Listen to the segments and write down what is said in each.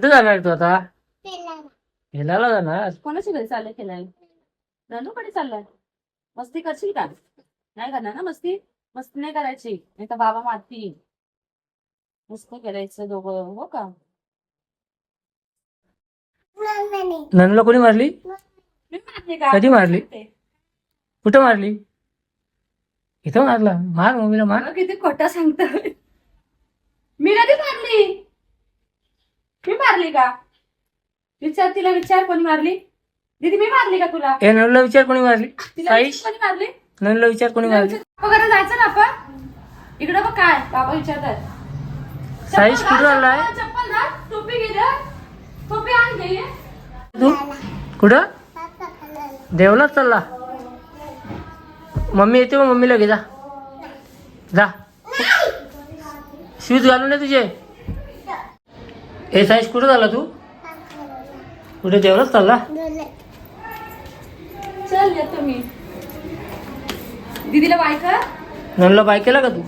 कुठे जाणार तू आता? हेलाला जाणार? कोणाच्या घरी चाललंय खेळायला रणूकडे चाललाय. मस्ती करशील का? नाही करणार ना मस्ती? मस्ती नाही करायची. नाही तर बाबा मारतील. मस्ती करायचं दोघं हो का? नंदूला कोणी मारली? मी मारते का? कधी मारली? कुठं मारली? इथं मारला. मार मम्मीला मार. अगं, किती खोटा सांगतोय. मी कधी मारली? मी मारली का? विचार तिला विचार कोणी मारली? दीदी मी मारली का तुला? ए नंदूला विचार कोणी मारली? तिला साई? विचार कोणी मारली? नंदूला विचार कोणी मारली? वगैरे जायचं ना आपण? इकडं बघ काय बाबा विचारतात. साईश कुठं आलाय? चप्पल- चप्पल घाल. टोपी घे. टोपी आण घे. तू? कुठं? देवलाच चालला. मम्मी येते मग मम्मीला घे जा. जा. शूज घालून ये तुझे. ए साईज कुठं झाला तू? कुठे देवलाच चालला? चल येतो मी दीदीला बाय कर. बाय केला का तू?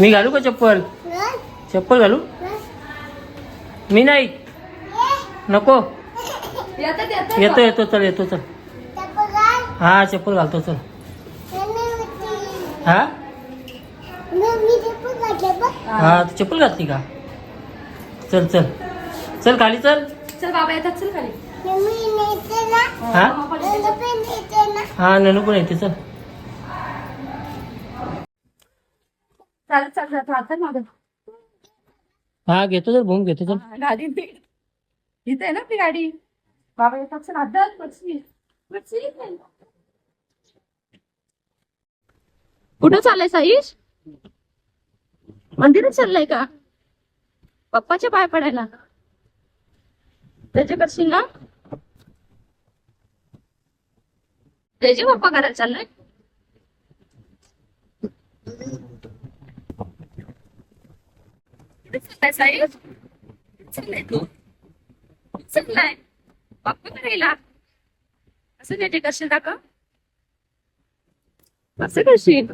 मी घालू का चप्पल? चप्पल घालू? मी नाही. नको. येतो येतो चल येतो चल. हा चप्पल घालतो चल. हा? हा तू चप्पल घातली का? चल चल. चल खाली चल. चल बाबा येतात चल खाली. हा. हा ननू पण येते चल. चालत चालत जातो आता मागं. हा घेतो चल भूम घेतो चल. हा, गाडी. इथे आहे ना आपली गाडी. बाबा येतात चल आता कुठं चाललंय साईश? मंदिरात चाललंय का? पप्पाच्या पाय पडायला. त्याचे करशील ना? त्याचे पप्पा करायला चाललाय. चाललाय तू. चाललाय. करायला असं नेटे करशील का? असं करशील?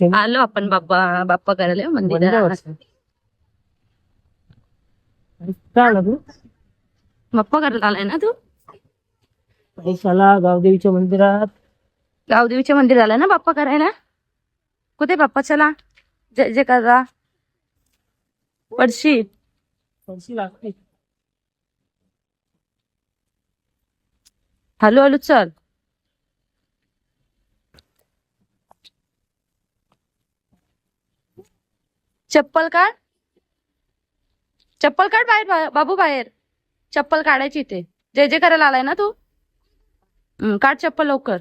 आलो आपण बाप्पा बाप्पा करायला मंदिरात. बाप्पा करायला आलाय ना तू? पैशाला गावदेवीच्या मंदिरात. गावदेवीच्या मंदिर आलाय ना बाप्पा करायला? कुठे बाप्पा? चला. जय जय करा. पडशी. लागते. हॅलो हॅलो चल. चप्पल काढ. चप्पल काढ बाहेर बाबू बाहेर. चप्पल काढायची इथे. जे जे करायला आलाय ना तू? काढ चप्पल लवकर.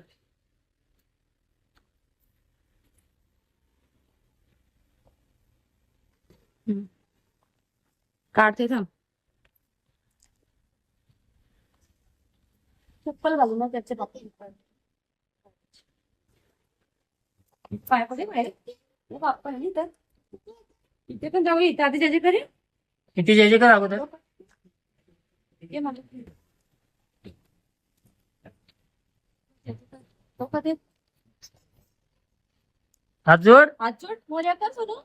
काढते थांब. चप्पल घालू ना त्याचे बाप्पा पाय पडे बाहेर ओ बाप्पा तर इथं इथे पण जाऊ इथं आधी ज्याचे घरी किती जे जे कर अगोदर ये मला तो का ते हात जोड हात जोड मोर्या कर सोडू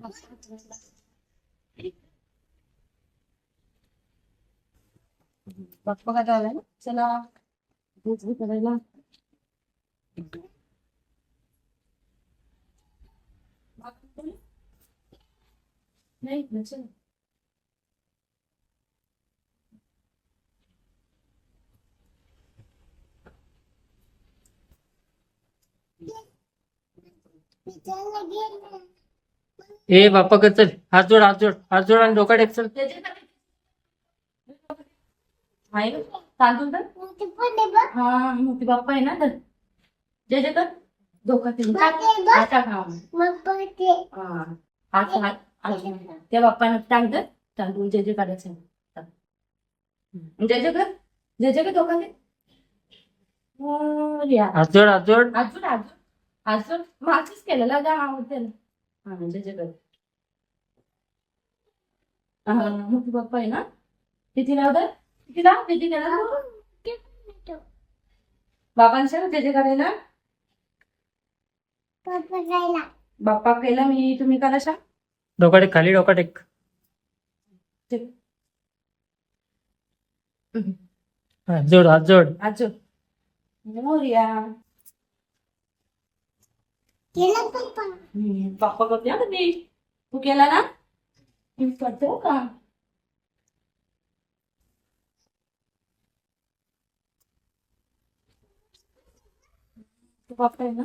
बाप्पा काय झालंय ना? चला. करायला. नाही ए बाप्पा कर चल हात जोड हात जोड. हात जोड आणि डोका टेक चल आहे ना? तांदूळ तर हा मोठी बाप्पा आहे ना तर। जे जे कर धोका ते आता खा हा। हात हात हात. त्या बाप्पानं टाक दर तांदूळ जे जे काढायचं जे जे कर जे जे कर धोका दे। मोरया. हात जोड हात जोड अजून अजून अजून मागचीच केलेला जा आवडते ना हा जे जे कर हा, मोठी बाप्पा आहे ना? किती लाव दर किती लाव किती करा बाबांच्या त्याचे करायला? बाप्पा केला मी. तुम्ही करा शा डोका टेक खाली डोका टेक हात जोड हात जोड. आजो मोर्या. हम्म, बाप्पा करते हा कधी तू केला ना? करते हो का? तू आहे ना.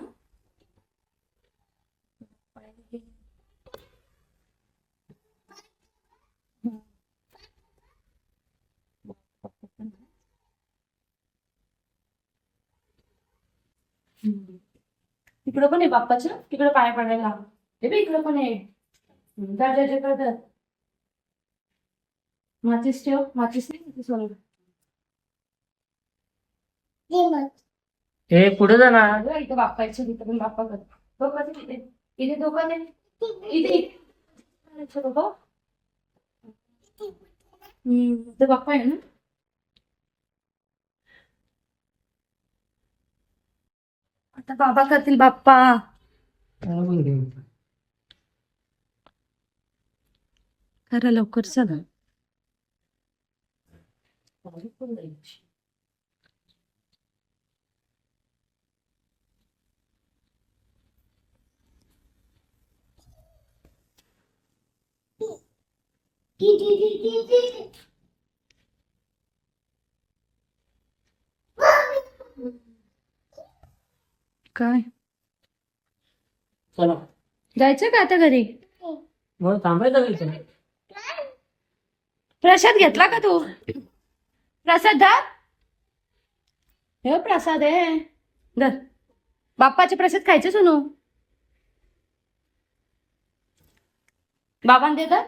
तिकडं पण आहे बाप्पाचं. तिकडं पाय पडायला. हे बी इकडं पण आहे. हम्म, जा माचीस ठेव. माचीस नाही माचीस. हे पुढे जा ना अगं, इथं बाप्पाचं तिथं पण बाप्पा कर इथे दोघं नाही इथे इथे. बाबा हम्म इथं बाप्पा आहे ना? आता बाबा करतील बाप्पा. करा लवकर चला काय? चला. जायचं का आता घरी? मग थांबायचं? प्रसाद घेतला का तू? प्रसाद हे प्रसाद आहे. धर. बाप्पाचे प्रसाद खायचे सोनू. बाबांना दे तर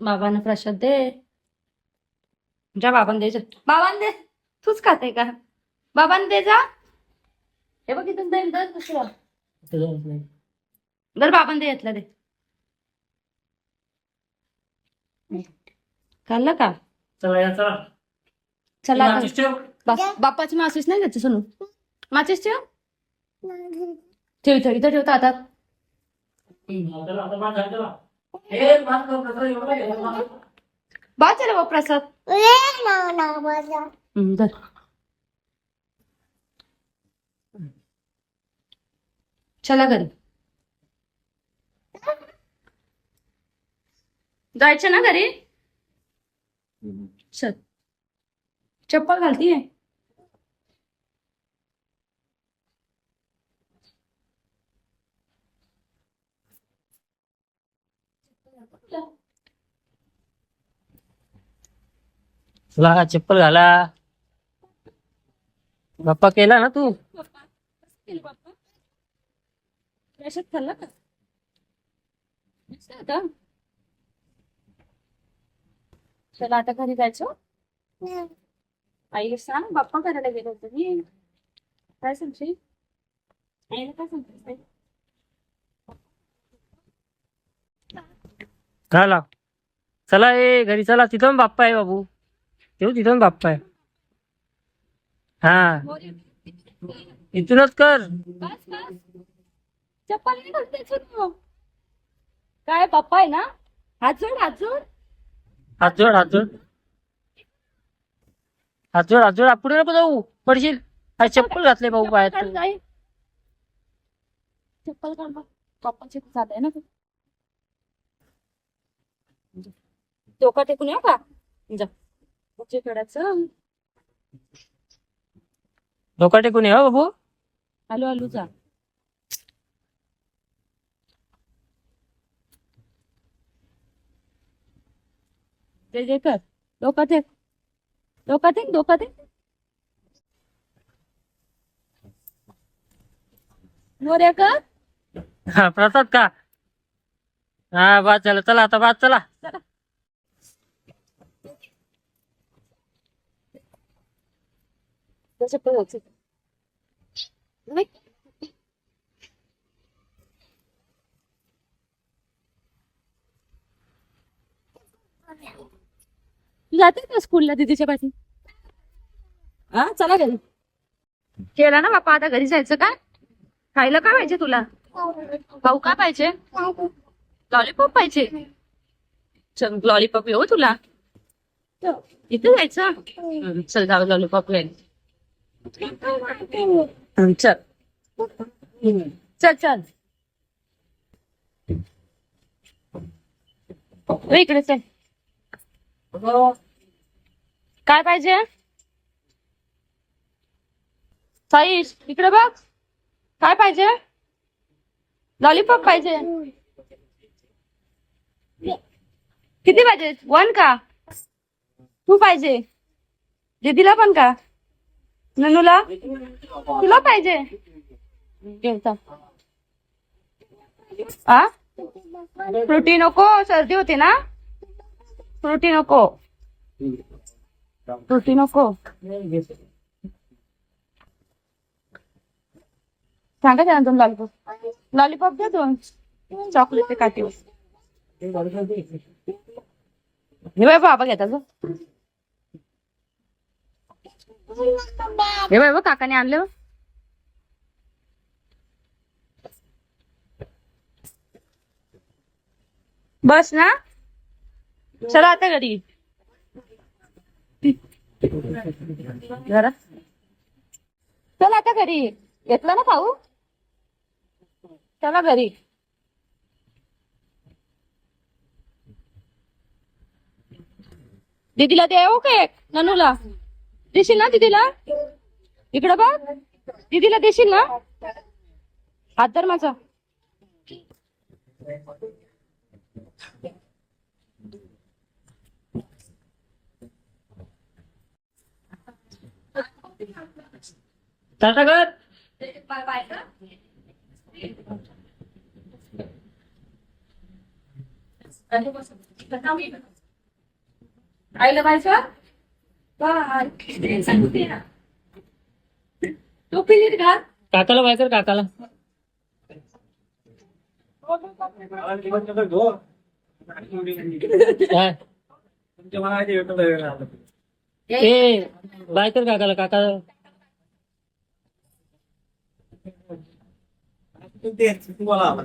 बाबांना प्रसाद दे. जा बाबांना दे जा. बाबांना दे. तूच खाते का? बाबांना दे जा. हे बघ इथून दे दर दुसरं. दर बाबांना दे घेतलं दे. खाल्लं का? चला आता. बाप्पाची माचीस नाही घ्यायची सोनू? माचीस ठेव. ठेव ठेव इथं ठेवता आता बा हम्म, चला प्रसाद। चला घरी। जायचं ना घरी? हम्म. चल। चप्पल है चला चप्पल घाला. बाप्पा केला ना तू? चला आता घरी जायचं? आई सांग बाप्पा करायला गेलो होतो मी. काय सांगशील आईला काय घाला चला ए घरी चला. तिथं बाप्पा आहे बाबू. तेव्हा तिथं पण बाप्पा आहे. हा. इथूनच कर. बस बस. चप्पल नाही घालते सुरू काय पप्पा आहे ना? हात जोड हात जोड हात जोड हात जोड हात जोड हात जोड पुढे नको जाऊ. पडशील. हा चप्पल घातले भाऊ पायात चप्पल काढ जाई. चप्पल काढ बघ. पप्पाची ना तू डोका टेकून येऊ का? जा. डोका टेकून ये हो बाबू. आलू आलू जा. जे जे कर डोका टेक डोका टेक डोका टेक मोर्या कर हा प्रसाद का? हा बाद झालं. चला आता बाद चला. चला. चप्पल घालते जाते का स्कूलला दीदीच्या पाठी? हा चला घरी. केला ना बापा आता घरी जायचं का? खायला काय पाहिजे तुला? भाऊ काय पाहिजे? लॉलीपॉप पाहिजे. चल लॉलीपॉप येऊ तुला. इथे जायचं? चल जाऊ लॉलीपॉप घ्यायला चल. चल चल. इकडे चल. काय पाहिजे? साईश इकडे बघ. काय पाहिजे? लॉलीपॉप पाहिजे. किती पाहिजे? वन का? तू पाहिजे. दीदीला पण का? ननूला तुला पाहिजे. आ? फ्रुटी नको सर्दी होते ना? फ्रुटी नको. फ्रुटी नको. सांगा त्यांना दोन लॉलीपॉप लॉलीपॉप द्या दोन. चॉकलेट ते काठी. हे बाबा घेतात बघ. हे बाय काकाने आणले. बस ना. चला आता घरी. जरा. चल आता घरी. घेतला ना खाऊ? चला घरी. दीदीला देऊ हो एक? ननूला. देशील ना दीदीला? इकडं बघ. दीदीला देशील ना? हात धर माझा. कर आईला पाहिजे बाय. तू पिलीत का? काकाला बाय कर काकाला. काय? ए बाय कर काकाला काका. तुम्हाला